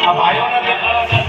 આ ભાઈઓને દેખાડો છે.